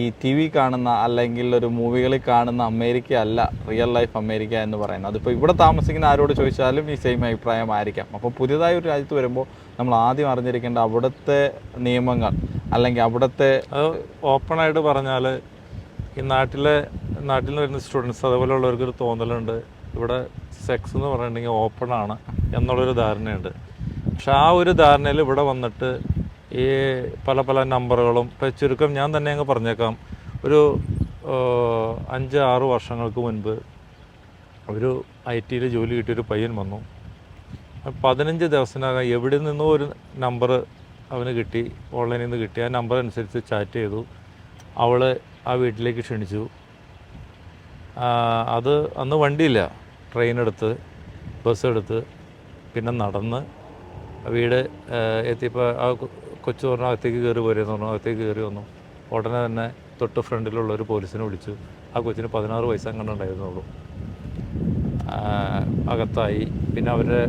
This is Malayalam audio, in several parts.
ഈ ടി വി കാണുന്ന അല്ലെങ്കിൽ ഒരു മൂവികളിൽ കാണുന്ന അമേരിക്ക അല്ല റിയൽ ലൈഫ് അമേരിക്ക എന്ന് പറയുന്നത്. അതിപ്പോൾ ഇവിടെ താമസിക്കുന്ന ആരോട് ചോദിച്ചാലും ഈ സെയിം അഭിപ്രായമായിരിക്കാം അപ്പോൾ പുതിയതായി ഒരു രാജ്യത്ത് വരുമ്പോൾ നമ്മൾ ആദ്യം അറിഞ്ഞിരിക്കേണ്ട അവിടുത്തെ നിയമങ്ങൾ അല്ലെങ്കിൽ അവിടുത്തെ ഓപ്പണായിട്ട് പറഞ്ഞാൽ ഈ നാട്ടിലെ നാട്ടിൽ വരുന്ന സ്റ്റുഡൻസ് അതുപോലെയുള്ളവർക്ക് ഒരു തോന്നലുണ്ട്. ഇവിടെ സെക്സ് എന്ന് പറഞ്ഞിട്ടുണ്ടെങ്കിൽ ഓപ്പണാണ് എന്നുള്ളൊരു ധാരണയുണ്ട്. പക്ഷെ ആ ഒരു ധാരണയിൽ ഇവിടെ വന്നിട്ട് ഈ പല പല നമ്പറുകളും ഇപ്പം ചുരുക്കം ഞാൻ തന്നെ അങ്ങ് പറഞ്ഞേക്കാം. ഒരു അഞ്ച് ആറ് വർഷങ്ങൾക്ക് മുൻപ് ഒരു ഐ ടിയിൽ ജോലി കിട്ടിയൊരു പയ്യൻ വന്നു. പതിനഞ്ച് ദിവസത്തിനകം എവിടെ നിന്നോ ഒരു നമ്പർ അവന് കിട്ടി ഓൺലൈനിൽ നിന്ന് കിട്ടി. ആ നമ്പർ അനുസരിച്ച് ചാറ്റ് ചെയ്തു. അവൾ ആ വീട്ടിലേക്ക് ക്ഷണിച്ചു. അത് അന്ന് വണ്ടിയില്ല. ട്രെയിൻ എടുത്ത് ബസ് എടുത്ത് പിന്നെ നടന്ന് വീട് എത്തിയപ്പോൾ ആ കൊച്ചു പറഞ്ഞു അകത്തേക്ക് കയറി പോരെന്ന് പറഞ്ഞു. അകത്തേക്ക് കയറി വന്നു. ഉടനെ തന്നെ തൊട്ട് ഫ്രണ്ടിലുള്ള ഒരു പോലീസിനെ വിളിച്ചു. ആ കൊച്ചിന് പതിനാറ് വയസ്സ് അങ്ങനെ ഉണ്ടായിരുന്നുള്ളൂ. അകത്തായി. പിന്നെ അവരുടെ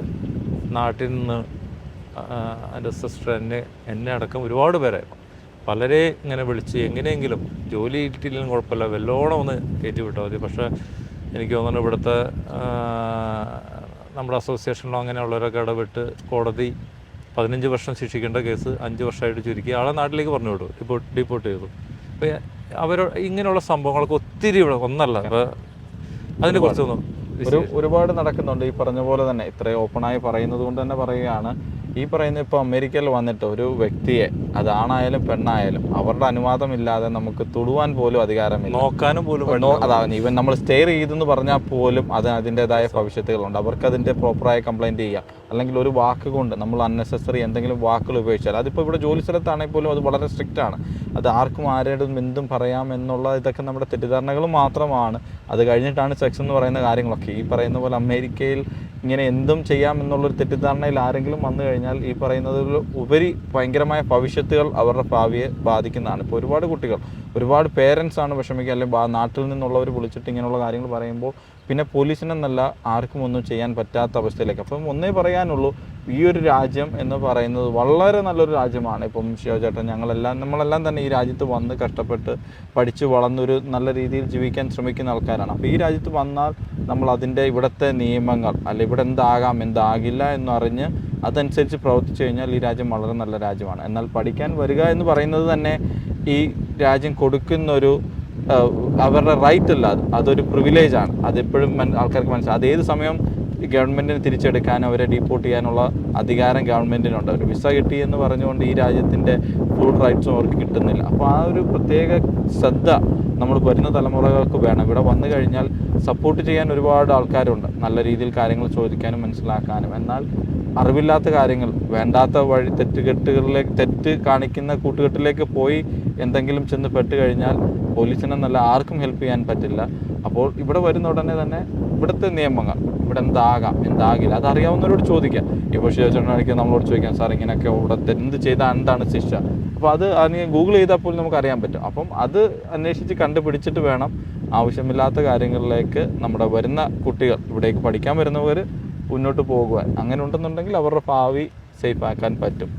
നാട്ടിൽ നിന്ന് എന്റെ സിസ്റ്റർ എന്നെ എന്നെ അടക്കം ഒരുപാട് പേരെ പലരെ ഇങ്ങനെ വിളിച്ച് എങ്ങനെയെങ്കിലും ജോലി കിട്ടിയില്ലെങ്കിലും കുഴപ്പമില്ല. വെല്ലോണം ഒന്ന് കയറ്റി വിട്ടാൽ മതി പക്ഷേ എനിക്ക് തോന്നുന്നു ഇവിടുത്തെ നമ്മുടെ അസോസിയേഷനിലോ അങ്ങനെയുള്ളവരൊക്കെ ഇടപെട്ട് കോടതി പതിനഞ്ച് വർഷം ശിക്ഷിക്കേണ്ട കേസ് അഞ്ച് വർഷമായിട്ട് ചുരുക്കി. ആളെ നാട്ടിലേക്ക് പറഞ്ഞു വിടും ഡിപ്പോർട്ട് ഡിപ്പോർട്ട് ചെയ്തു. അപ്പോൾ അവർ ഇങ്ങനെയുള്ള സംഭവങ്ങളൊക്കെ ഒത്തിരി ഇവിടെ ഒന്നല്ല. അതിനെ കുറിച്ചൊന്നും ഒരു ഒരുപാട് നടക്കുന്നുണ്ട്. ഈ പറഞ്ഞ പോലെ തന്നെ ഇത്രയും ഓപ്പണായി പറയുന്നത് കൊണ്ട് തന്നെ പറയുകയാണ്. ഈ പറയുന്ന ഇപ്പോൾ അമേരിക്കയിൽ വന്നിട്ട് ഒരു വ്യക്തിയെ അതാണായാലും പെണ്ണായാലും അവരുടെ അനുവാദം ഇല്ലാതെ നമുക്ക് തൊടുവാൻ പോലും അധികാരമില്ല. നോക്കാനും പോലും അതാണ് ഈവൻ നമ്മൾ സ്റ്റെയർ ചെയ്തെന്ന് പറഞ്ഞാൽ പോലും അത് അതിന്റെതായ ഭവിഷ്യത്തുകളുണ്ട്. അവർക്ക് അതിന്റെ പ്രോപ്പറായ കംപ്ലൈന്റ് ചെയ്യാം അല്ലെങ്കിൽ ഒരു വാക്ക് കൊണ്ട് നമ്മൾ അൺനെസസറി എന്തെങ്കിലും വാക്കുകൾ ഉപയോഗിച്ചാൽ അതിപ്പോൾ ഇവിടെ ജോലി സ്ഥലത്താണെങ്കിൽ പോലും അത് വളരെ സ്ട്രിക്റ്റ് ആണ്. അത് ആർക്കും ആരോടും എന്തും പറയാം എന്നുള്ള ഇതൊക്കെ നമ്മുടെ തെറ്റിദ്ധാരണകൾ മാത്രമാണ്. അത് കഴിഞ്ഞിട്ടാണ് സെക്സ് എന്ന് പറയുന്ന കാര്യങ്ങളൊക്കെ. ഈ പറയുന്ന പോലെ അമേരിക്കയിൽ ഇങ്ങനെ എന്തും ചെയ്യാം എന്നുള്ളൊരു തെറ്റിദ്ധാരണയിൽ ആരെങ്കിലും വന്നു കഴിഞ്ഞാൽ ഈ പറയുന്നതിൽ ഉപരി ഭയങ്കരമായ ഭവിഷ്യത്തുകൾ അവരുടെ ഭാവിയെ ബാധിക്കുന്നതാണ്. ഇപ്പോൾ ഒരുപാട് കുട്ടികൾ ഒരുപാട് പേരൻസ് ആണ് വിഷമിക്കുക അല്ലെങ്കിൽ നാട്ടിൽ നിന്നുള്ളവർ വിളിച്ചിട്ട് ഇങ്ങനെയുള്ള കാര്യങ്ങൾ പറയുമ്പോൾ പിന്നെ പോലീസിനെന്നല്ല ആർക്കും ഒന്നും ചെയ്യാൻ പറ്റാത്ത അവസ്ഥയിലേക്ക്. അപ്പം ഒന്നേ പറയാനുള്ളൂ ഈ ഒരു രാജ്യം എന്ന് പറയുന്നത് വളരെ നല്ലൊരു രാജ്യമാണ്. ഇപ്പം ശിവചേട്ടൻ ഞങ്ങളെല്ലാം നമ്മളെല്ലാം തന്നെ ഈ രാജ്യത്ത് വന്ന് കഷ്ടപ്പെട്ട് പഠിച്ച് വളർന്നൊരു നല്ല രീതിയിൽ ജീവിക്കാൻ ശ്രമിക്കുന്ന ആൾക്കാരാണ്. അപ്പോൾ ഈ രാജ്യത്ത് വന്നാൽ നമ്മൾ അതിന്റെ ഇവിടുത്തെ നിയമങ്ങൾ അല്ല ഇവിടെ എന്താകാം എന്താകില്ല എന്നറിഞ്ഞ് അതനുസരിച്ച് പ്രവർത്തിച്ചു കഴിഞ്ഞാൽ ഈ രാജ്യം വളരെ നല്ല രാജ്യമാണ്. എന്നാൽ പഠിക്കാൻ വരിക എന്ന് പറയുന്നത് തന്നെ ഈ രാജ്യം കൊടുക്കുന്നൊരു അവരുടെ റൈറ്റ് അല്ല. അത് അതൊരു പ്രിവിലേജാണ് അതെപ്പോഴും ആൾക്കാർക്ക് മനസ്സിലാവും. അത് ഏത് സമയം ഗവൺമെന്റിന് തിരിച്ചെടുക്കാൻ അവരെ ഡീപ്പോർട്ട് ചെയ്യാനുള്ള അധികാരം ഗവൺമെന്റിനുണ്ട് ഒരു വിസ കിട്ടി എന്ന് പറഞ്ഞുകൊണ്ട് ഈ രാജ്യത്തിന്റെ ഫുൾ റൈറ്റ്സും അവർക്ക് കിട്ടുന്നില്ല. അപ്പോൾ ആ ഒരു പ്രത്യേക ശ്രദ്ധ നമ്മൾ വരുന്ന തലമുറകൾക്ക് വേണം. ഇവിടെ വന്നു കഴിഞ്ഞാൽ സപ്പോർട്ട് ചെയ്യാൻ ഒരുപാട് ആൾക്കാരുണ്ട്. നല്ല രീതിയിൽ കാര്യങ്ങൾ ചോദിക്കാനും മനസ്സിലാക്കാനും. എന്നാൽ അറിവില്ലാത്ത കാര്യങ്ങൾ വേണ്ടാത്ത വഴി തെറ്റുകെട്ടുകളിലേക്ക് തെറ്റ് കാണിക്കുന്ന കൂട്ടുകെട്ടിലേക്ക് പോയി എന്തെങ്കിലും ചെന്ന് പെട്ട് കഴിഞ്ഞാൽ പോലീസിനെന്നല്ല ആർക്കും ഹെൽപ്പ് ചെയ്യാൻ പറ്റില്ല. അപ്പോൾ ഇവിടെ വരുന്ന ഉടനെ തന്നെ ഇവിടുത്തെ നിയമങ്ങൾ ഇവിടെ എന്താകാം എന്താകില്ല അതറിയാവുന്നവരോട് ചോദിക്കാം. ഇപ്പോൾ ശിവചന്ദ്രനാണെങ്കിൽ നമ്മളോട് ചോദിക്കാം സാർ ഇങ്ങനെയൊക്കെ ഇവിടെ എന്ത് ചെയ്താൽ എന്താണ് ശിക്ഷ? അപ്പോൾ അത് അതിന് ഗൂഗിൾ ചെയ്താൽ പോലും നമുക്ക് അറിയാൻ പറ്റും. അപ്പം അത് അന്വേഷിച്ച് കണ്ടുപിടിച്ചിട്ട് വേണം ആവശ്യമില്ലാത്ത കാര്യങ്ങളിലേക്ക് നമ്മുടെ വരുന്ന കുട്ടികൾ ഇവിടേക്ക് പഠിക്കാൻ വരുന്നവർ മുന്നോട്ട് പോകുവാൻ. അങ്ങനെ ഉണ്ടെന്നുണ്ടെങ്കിൽ അവരുടെ ഭാവി സേഫ് ആക്കാൻ പറ്റും.